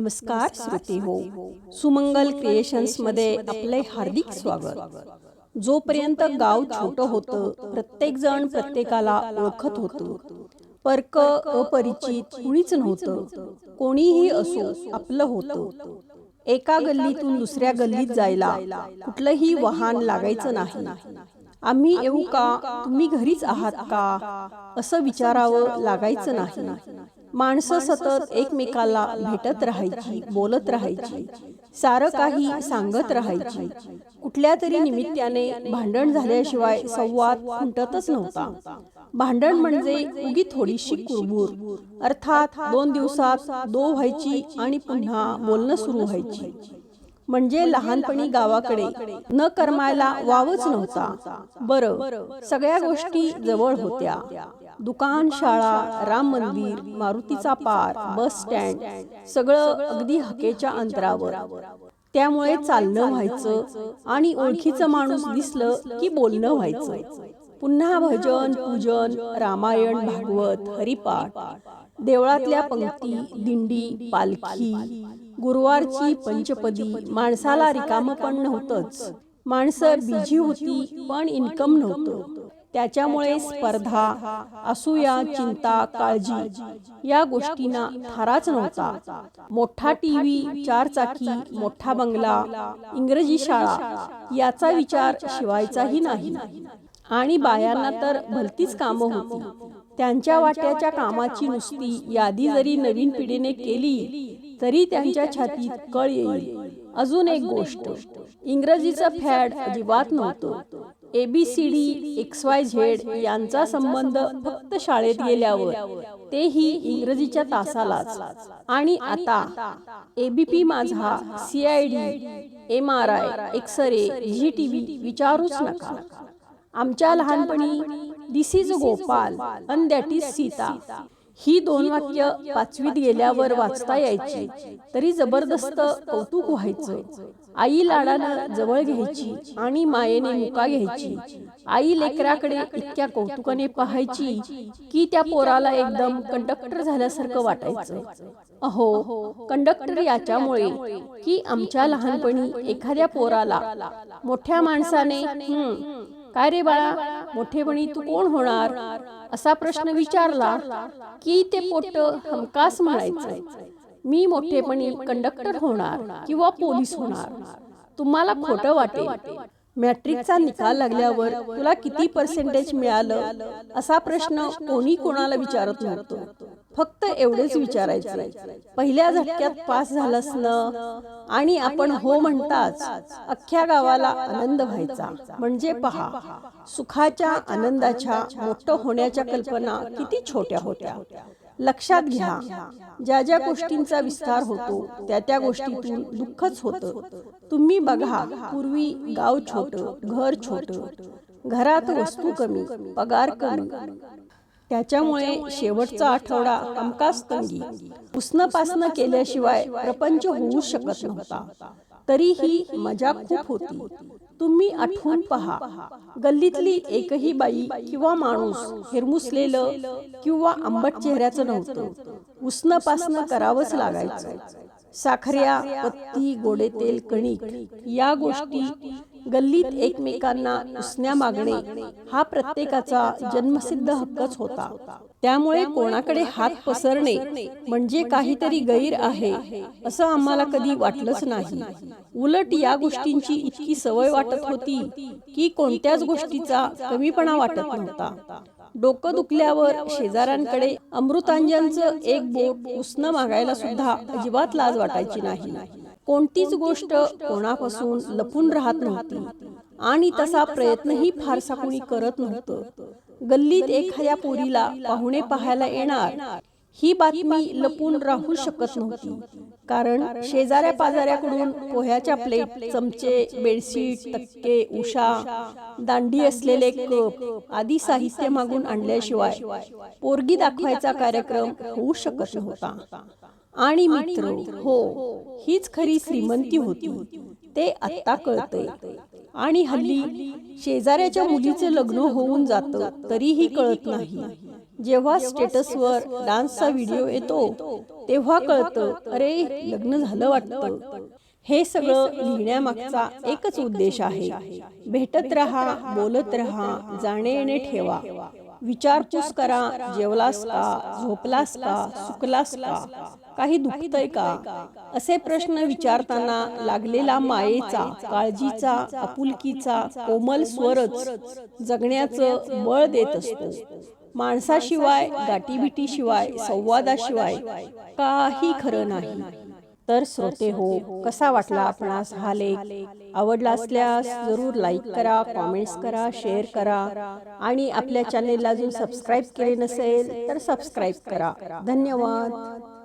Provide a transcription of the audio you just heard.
नमस्कार श्रोते हो. सुमंगल क्रिएशन्समध्ये आपले हार्दिक स्वागत. जोपर्यंत गाव छोटं होतं प्रत्येक जण प्रत्येकाला ओळखत होतं. परक अपरिचित कुणीच नव्हतं. कोणीही असो आपलं होतं. एका गल्लीतून दुसऱ्या गल्लीत जायला कुठलंही वाहन लागायचं नाही. आम्ही येऊ का? तुम्ही घरीच आहात का? असं विचारावं लागायचं नाही. माणसं सतत एकमेकाला भेटत राहायची बोलत राहायची सारं काही सांगत राहायची. कुठल्या तरी निमित्ताने भांडण झाल्याशिवाय संवाद खुंटतच नव्हता. भांडण म्हणजे उगी थोडीशी कुरबूर. अर्थात दोन दिवसात दो व्हायची आणि पुन्हा बोलणं सुरू व्हायची. म्हणजे लहानपणी गावाकडे न करमायला वावच नव्हता. बरं सगळ्या गोष्टी जवळ होत्या. दुकान शाळा राम मंदिर मारुतीचा पार बस स्टँड सगळं अगदी हकेच्या अंतरावर. त्यामुळे चालणं व्हायचं आणि ओळखीचं माणूस दिसलं की बोलणं व्हायचं. पुन्हा भजन पूजन रामायण भागवत हरिपाठ. देवळातल्या पंक्ती दिंडी पालखी. गुरुवारची पंचपदी माणसाला रिकाम पण नव्हतंच. माणसं बिझी होती पण इन्कम नव्हतं. त्याच्यामुळे स्पर्धा असूया चिंता काळजी. या गोष्टींना थाराच नव्हता. मोठा टीव्ही चार चाकी मोठा बंगला इंग्रजी शाळा. याचा विचार शिवायचाही नाही. आणि बायांना तर भलतीच कामं होती. त्यांच्या वाट्याच्या कामाची नुसती यादी जरी नवीन पिढीने केली तरी त्यांच्या छातीत कळ येईल. अजून एक गोष्ट. इंग्रजीचं फॅड अजिबात नव्हतं. एबीसीडी एक्स वाय झेड यांचा संबंध फक्त शाळेत गेल्यावर. तेही इंग्रजीच्या तासालाच. आणि आता ABP Majha CID M R I x-ray Zee TV विचारूच नका. आमच्या लहानपणी this is Gopal and that is Sita ही दोन वाक्य पाचवीत गेल्यावर वाचता यायची. तरी जबरदस्त कौतुक व्हायचं. आई लाडानं जवळ घ्यायची आणि मायेने मुका घ्यायची. आई लेकराकडे इतक्या कौतुकाने पाहायची की त्या पोराला एकदम कंडक्टर झाल्यासारखं वाटायचं. अहो कंडक्टर याच्यामुळे की आमच्या लहानपणी एखाद्या पोराला मोठ्या माणसाने काय रे बाळा? मोठेपणी तू कोण होणार? असा प्रश्न विचारला की ते पोट हमकास म्हणायचं मी मोठेपणी कंडक्टर होणार किंवा पोलीस होणार. तुम्हाला खोटं वाटेल. मॅट्रिकचा निकाल लागल्यावर तुला किती पर्सेंटेज मिळालं? असा प्रश्न कोणी कोणाला विचारत नव्हतं. फक्त एवढेच विचारायचे पहिल्या झटक्यात पास झालंस न आणि आपण हो म्हणताच अख्ख्या गावाला आनंद व्हायचा. म्हणजे पहा सुखाच्या आनंदाच्या मोठं होण्याच्या कल्पना किती छोट्या होत्या. लक्षात घ्या. ज्या ज्या गोष्टींचा विस्तार होतो त्या त्या गोष्टीतून दुःखच होतं. तुम्ही बघा पूर्वी गाव छोट घर छोट घरात वस्तू कमी पगार कमी. त्याच्यामुळे शेवटचा आठवडा हमखास तंगी. उष्ण पासनं केल्याशिवाय प्रपंच होऊ शकत नव्हता. तरीही मजा खूप होती. तुम्ही आठवून पहा. गल्लीतली एकही बाई किंवा माणूस हिरमुसलेलं किंवा आंबट चेहऱ्याचं नव्हतं. उष्ण पासनं करावंच लागायचं. साखऱ्या पत्ती गोडे तेल कणिक या गोष्टी गल्लीत एकमेकांना उसण्या मागणे हा प्रत्येकाचा जन्मसिद्ध हक्कच होता. त्यामुळे कोणाकडे हात पसरणे म्हणजे काहीतरी गैर आहे असं आम्हाला कधी वाटलंच नाही. उलट या गोष्टींची इतकी सवय वाटत होती की कोणत्याच गोष्टीचा कमीपणा वाटत नव्हता. डोकं दुखल्यावर शेजाऱ्यांकडे अमृतांजनचं एक बोट उसणं मागायला सुद्धा अजिबात लाज वाटायची नाही. कोणतीच गोष्ट कोणापासून लपून राहत नव्हती. आणि तसा प्रयत्नही फारसा कुणी करत नव्हतं. गल्लीत एखाद्या पोरीला पाहुणे पाहायला येणार. ही बातमी लपून राहू शकत नव्हती. कारण शेजाऱ्या पाजाऱ्याकडून पोह्याच्या प्लेट चमचे बेडशीट तक्के उषा दांडी असलेले कप आदी साहित्य मागून आणल्याशिवाय पोरगी दाखवायचा कार्यक्रम होऊ शकत नव्हता. आणि मित्र हो हीच खरी श्रीमंती होती. ते आत्ता कळतंय. आणि हल्ली शेजाऱ्याच्या मुलीचे लग्न होऊन जातं तरीही कळत नाही. जेव्हा स्टेटसवर डान्सचा व्हिडिओ येतो तेव्हा कळतं अरे लग्न झालं वाटतं. हे सगळं लिहिण्यामागचा एकच उद्देश आहे. भेटत रहा बोलत रहा जाणे येणे ठेवा. विचारपूस करा जेवलास का झोपलास का? सुकलास का? काही दुखतंय का? असे प्रश्न विचारताना लागलेला मायेचा काळजीचा आपुलकीचा कोमल स्वरच जगण्याचं बळ देत असतो. माणसाशिवाय गाठीबिटीशिवाय संवादाशिवाय काही खरं नाही. तर श्रोते हो कसा वाटला आपणास हा लेख? आवडला असल्यास जरूर लाईक करा कॉमेंट्स करा शेअर करा आणि आपल्या चॅनेलला अजून सबस्क्राईब केले नसेल तर सबस्क्राईब करा. धन्यवाद.